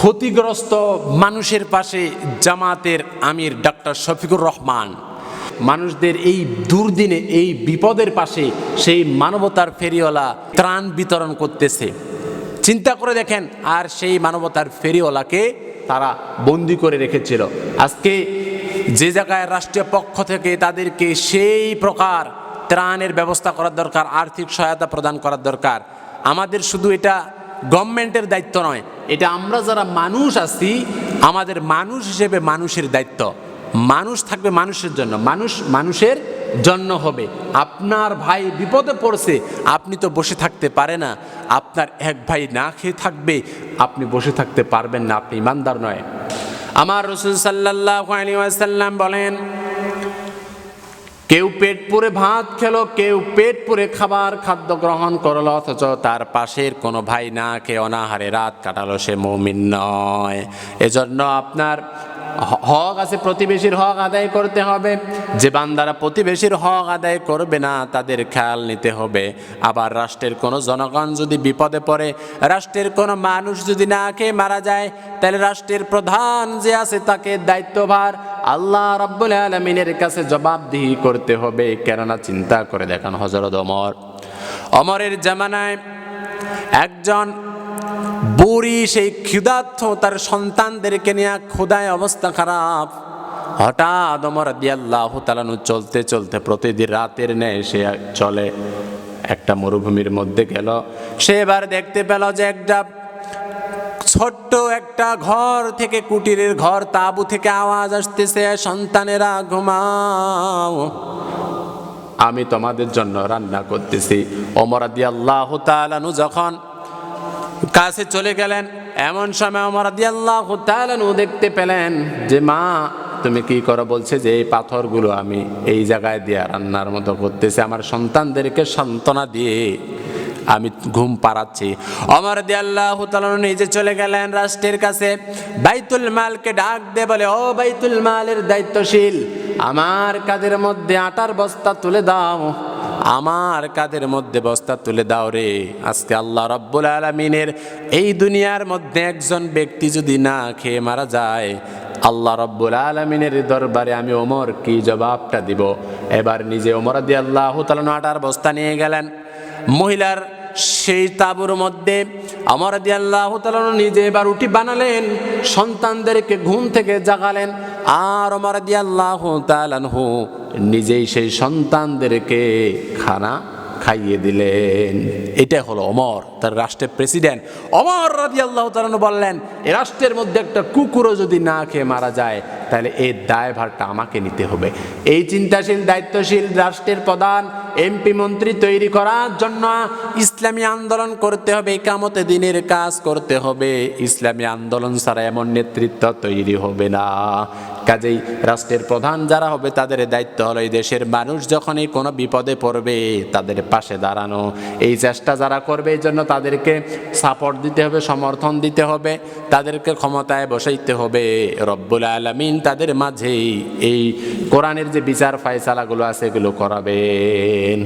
ক্ষতিগ্রস্ত মানুষের পাশে জামাতের আমির ডাক্তার শফিকুর রহমান। মানুষদের এই দুর্দিনে, এই বিপদের পাশে সেই মানবতার ফেরিওয়ালা ত্রাণ বিতরণ করতেছে। চিন্তা করে দেখেন, আর সেই মানবতার ফেরিওয়ালাকে তারা বন্দি করে রেখেছিল। আজকে যে জায়গায় রাষ্ট্রীয় পক্ষ থেকে তাদেরকে সেই প্রকার ত্রাণের ব্যবস্থা করার দরকার, আর্থিক সহায়তা প্রদান করার দরকার, আমাদের শুধু এটা গভর্নমেন্টের দায়িত্ব নয়। এটা আমরা যারা মানুষ আছি, আমাদের মানুষ হিসেবে মানুষের দায়িত্ব। মানুষ থাকবে মানুষের জন্য। মানুষ মানুষের জন্য হবে। আপনার ভাই বিপদে পড়ছে, আপনি তো বসে থাকতে পারে না। আপনার এক ভাই না খেয়ে থাকবে, আপনি বসে থাকতে পারবেন না। আপনি ইমানদার নয়। আমার রসুল সাল্লাহ আলী ওয়াসাল্লাম বলেন কেউ পেট পুরে ভাত খেলো, কেউ পেট পুরে খাবার খাদ্য গ্রহণ করল, অথচ তার পাশের কোনো ভাই না কে অনাহারে রাত কাটালো, সে মৌমিন নয়। এজন্য আপনার হক আছে, প্রতিবেশীর হক আদায় করতে হবে। যে বান্দারা প্রতিবেশীর হক আদায় করবে না, তাদের খেয়াল নিতে হবে। আবার রাষ্ট্রের কোনো জনগণ যদি বিপদে পড়ে, রাষ্ট্রের কোনো মানুষ যদি না খেয়ে মারা যায়, তাহলে রাষ্ট্রের প্রধান যে আছে, তাকে দায়িত্বভার আল্লাহ রাব্বুল আলমিনের কাছে জবাবদিহি করতে হবে, কেননা চিন্তা করে দেখান হজরত অমর অমরের জামানায় একজন বুড়ি, সেই ক্ষুধার্থ তার সন্তানদেরকে নিয়ে ক্ষুদায় অবস্থা খারাপ। হঠাৎ অমর দিয়াল্লাহ তালানু চলতে চলতে প্রতিদিন রাতের নেয় সে চলে, একটা মরুভূমির মধ্যে গেল। সে এবার দেখতে পেল যে একটা ছোট্ট একটা ঘর থেকে কুটিরের ঘর, তাবু থেকে আওয়াজ আসতেছে, সন্তানেরা ঘুমাও। আমি তোমাদের জন্য রান্না করতেছি। অমরাদি আল্লাহ তালানু যখন কাছে চলে গেলেন, এমন সময় অমরাদি আল্লাহ তালানু দেখতে পেলেন যে, মা, তুমি কি করো? বলছে যে, এই পাথরগুলো আমি এই জায়গায় দিয়ে রান্নার মতো করতেছি। আমার সন্তানদেরকে সান্ত্বনা দিয়ে আমি ঘুম পাড়াচ্ছি। অমর দিয়ে আল্লাহ তাআলা নিজে চলে গেলেন রাষ্ট্রের কাছে। বাইতুল মালকে ডাক দে বলে, ও বাইতুল মালের দায়িত্বশীল, আমার কাদের মধ্যে আটার বস্তা তুলে দাও। আমার কাদের মধ্যে বস্তা তুলে দাও রে। আজকে আল্লাহ রব্বুল আলমিনের এই দুনিয়ার মধ্যে একজন ব্যক্তি যদি না খেয়ে মারা যায়, আল্লাহ রব্বুল আলমিনের দরবারে আমি ওমর কি জবাবটা দিব? এবার নিজে ওমর দিয়ে আল্লাহ তালন আটার বস্তা নিয়ে গেলেন। মহিলার সেই তাবুর মধ্যে আমার দিয়ে আল্লাহ নিজে এবার রুটি বানালেন, সন্তানদেরকে ঘুম থেকে জাগালেন আর আমার দিয়ে আল্লাহ নিজেই সেই সন্তানদেরকে খানা খাইয়ে দিলেন। এটা হলো অমর, তার রাষ্ট্রের প্রেসিডেন্ট। অমর রাজি আল্লাহ বললেন, এ রাষ্ট্রের মধ্যে একটা কুকুরও যদি না খেয়ে মারা যায়, তাহলে এই দায়ভারটা আমাকে নিতে হবে। এই চিন্তাশীল, দায়িত্বশীল রাষ্ট্রের প্রধান, এমপি, মন্ত্রী তৈরি করার জন্য ইসলামী আন্দোলন করতে হবে কামতে দিনের কাজ করতে হবে। ইসলামী আন্দোলন ছাড়া এমন নেতৃত্ব তৈরি হবে না। কাজেই রাষ্ট্রের প্রধান যারা হবে তাদের দায়িত্ব হলো এই দেশের মানুষ যখনই কোনো বিপদে পড়বে তাদের পাশে দাঁড়ানো। এই চেষ্টা যারা করবে এই জন্য তাদেরকে সাপোর্ট দিতে হবে, সমর্থন দিতে হবে, তাদেরকে ক্ষমতায় বসাইতে হবে। রব্বুল আলমিন তাদের মাঝেই এই কোরআনের যে বিচার ফায়সালাগুলো আছে এগুলো করাবেন।